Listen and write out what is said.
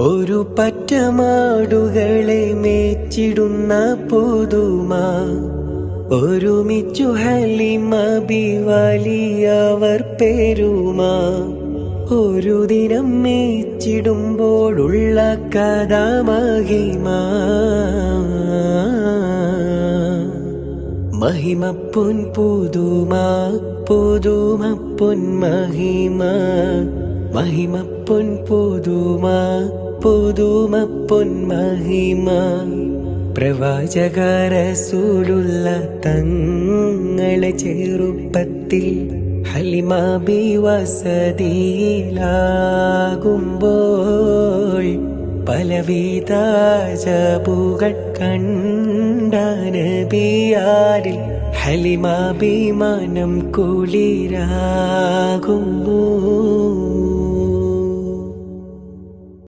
ഒരു പറ്റമാടുകളെ മേച്ചിടുന്ന പുതുമ ഒരുമിച്ചു ഹലിമ ബിവാലിയവർ പെരുമ. ഒരു ദിനം മേച്ചിടുമ്പോഴുള്ള കഥാമഹിമ. മഹിമ മഹിമപ്പൊൻ പുതുമ പുതുമപ്പൊൻ മഹിമ. പൊൻ പുതുമ പുതുമപ്പൊൻ പൊന്മഹിമ പ്രവാചകരസൂലുള്ള തങ്ങളെ ചെറുപ്പത്തിൽ ഹലിമാബി വസതിയിലാകുമ്പോൾ പലവിധ ജബുകൾ കണ്ട നബിയാരിൽ ഹലിമാഭിമാനം കുളിരാകുന്നു.